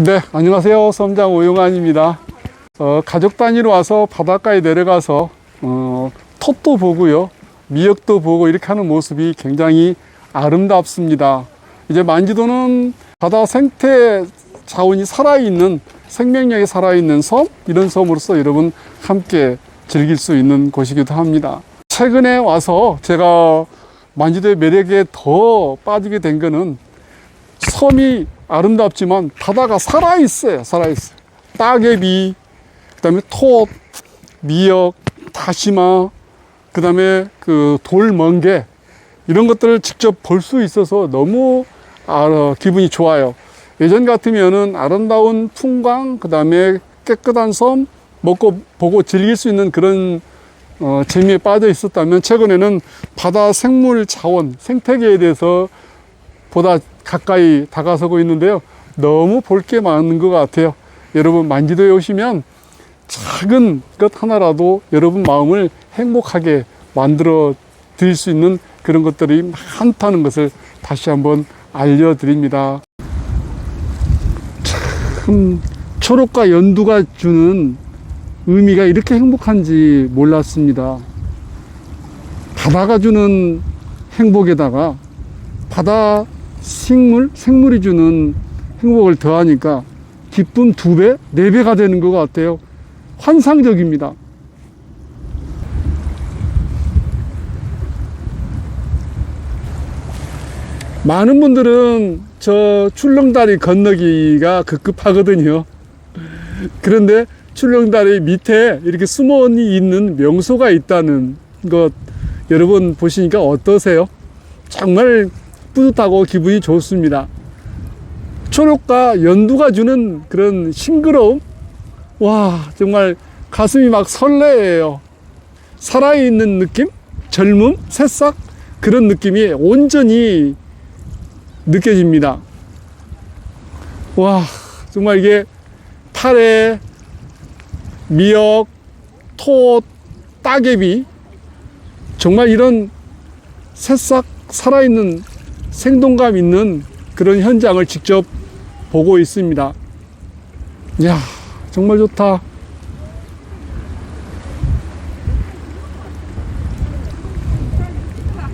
네, 안녕하세요. 섬장 오용환입니다. 어, 가족 단위로 와서 바닷가에 내려가서 어, 톳도 보고요, 미역도 보고 이렇게 하는 모습이 굉장히 아름답습니다. 이제 만지도는 바다 생태 자원이 살아있는 생명력이 살아있는 섬 이런 섬으로서 여러분 함께 즐길 수 있는 곳이기도 합니다. 최근에 와서 제가 만지도의 매력에 더 빠지게 된 거는 섬이 아름답지만 바다가 살아있어요. 살아있어요. 따개비, 그 다음에 톳, 미역, 다시마, 그 다음에 그 돌멍게, 이런 것들을 직접 볼 수 있어서 너무 아, 기분이 좋아요. 예전 같으면은 아름다운 풍광, 그 다음에 깨끗한 섬, 먹고 보고 즐길 수 있는 그런 어, 재미에 빠져 있었다면 최근에는 바다 생물 자원, 생태계에 대해서 보다 가까이 다가서고 있는데요. 너무 볼 게 많은 것 같아요. 여러분 만지도에 오시면 작은 것 하나라도 여러분 마음을 행복하게 만들어 드릴 수 있는 그런 것들이 많다는 것을 다시 한번 알려드립니다. 참 초록과 연두가 주는 의미가 이렇게 행복한지 몰랐습니다. 바다가 주는 행복에다가 바다 식물, 생물이 주는 행복을 더하니까 기쁨 두 배, 네 배가 되는 것 같아요. 환상적입니다. 많은 분들은 저 출렁다리 건너기가 급급하거든요. 그런데 출렁다리 밑에 이렇게 숨어 있는 명소가 있다는 것 여러분 보시니까 어떠세요? 정말 뿌듯하고 기분이 좋습니다. 초록과 연두가 주는 그런 싱그러움? 와, 정말 가슴이 막 설레요. 살아있는 느낌? 젊음? 새싹? 그런 느낌이 온전히 느껴집니다. 와, 정말 이게 파래, 미역, 톳, 따개비, 정말 이런 새싹 살아있는 생동감 있는 그런 현장을 직접 보고 있습니다. 이야, 정말 좋다.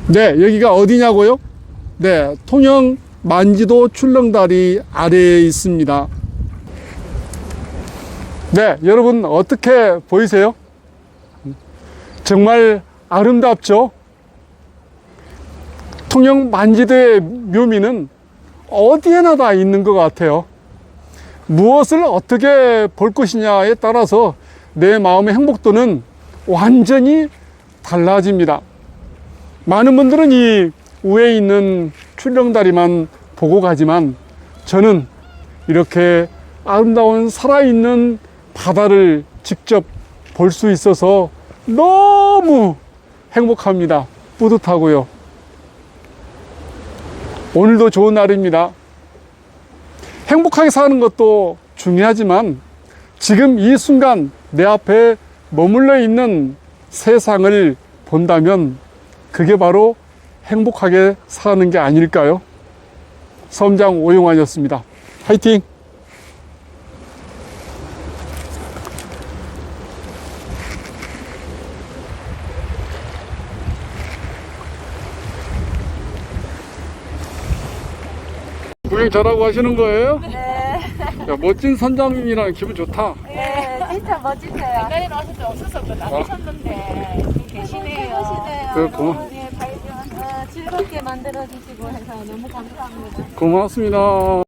네, 여기가 어디냐고요? 네, 통영 만지도 출렁다리 아래에 있습니다. 네, 여러분 어떻게 보이세요? 정말 아름답죠? 통영 만지도의 묘미는 어디에나 다 있는 것 같아요. 무엇을 어떻게 볼 것이냐에 따라서 내 마음의 행복도는 완전히 달라집니다. 많은 분들은 이 위에 있는 출렁다리만 보고 가지만 저는 이렇게 아름다운 살아있는 바다를 직접 볼 수 있어서 너무 행복합니다. 뿌듯하고요. 오늘도 좋은 날입니다. 행복하게 사는 것도 중요하지만 지금 이 순간 내 앞에 머물러 있는 세상을 본다면 그게 바로 행복하게 사는 게 아닐까요? 섬장 오용환이었습니다. 화이팅! 구경 잘하고 하시는 거예요? 네, 야, 멋진 선장님이랑 기분 좋다. 네, 진짜 멋지세요. 옛날에 나왔을 때 없었었거든. 안 계셨는데 지금 계시네요. 계시네요. 그래, 고마- 발- 어, 즐겁게 만들어 주시고 해서 너무 감사합니다. 고맙습니다.